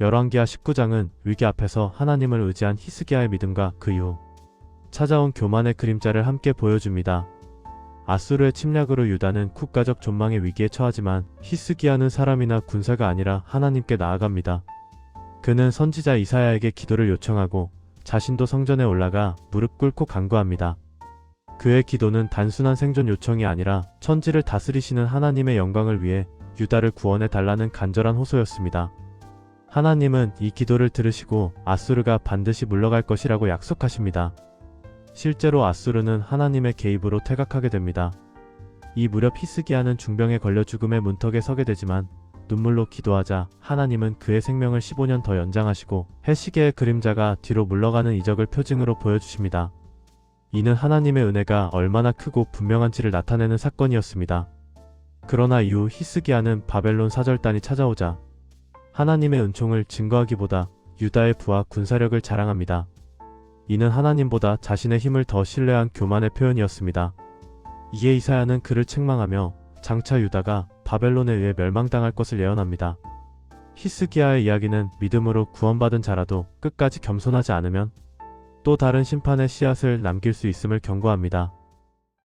열왕기하 19장은 위기 앞에서 하나님을 의지한 히스기야의 믿음과 그 이후 찾아온 교만의 그림자를 함께 보여줍니다. 아수르의 침략으로 유다는 국가적 존망의 위기에 처하지만 히스기야는 사람이나 군사가 아니라 하나님께 나아갑니다. 그는 선지자 이사야에게 기도를 요청하고 자신도 성전에 올라가 무릎 꿇고 간구합니다. 그의 기도는 단순한 생존 요청이 아니라 천지를 다스리시는 하나님의 영광을 위해 유다를 구원해 달라는 간절한 호소였습니다. 하나님은 이 기도를 들으시고 아수르가 반드시 물러갈 것이라고 약속하십니다. 실제로 아수르는 하나님의 개입으로 퇴각하게 됩니다. 이 무렵 히스기야는 중병에 걸려 죽음의 문턱에 서게 되지만 눈물로 기도하자 하나님은 그의 생명을 15년 더 연장하시고 해시계의 그림자가 뒤로 물러가는 이적을 표징으로 보여주십니다. 이는 하나님의 은혜가 얼마나 크고 분명한지를 나타내는 사건이었습니다. 그러나 이후 히스기야는 바벨론 사절단이 찾아오자 하나님의 은총을 증거하기보다 유다의 부와 군사력을 자랑합니다. 이는 하나님보다 자신의 힘을 더 신뢰한 교만의 표현이었습니다. 이에 이사야는 그를 책망하며 장차 유다가 바벨론에 의해 멸망당할 것을 예언합니다. 히스기야의 이야기는 믿음으로 구원받은 자라도 끝까지 겸손하지 않으면 또 다른 심판의 씨앗을 남길 수 있음을 경고합니다.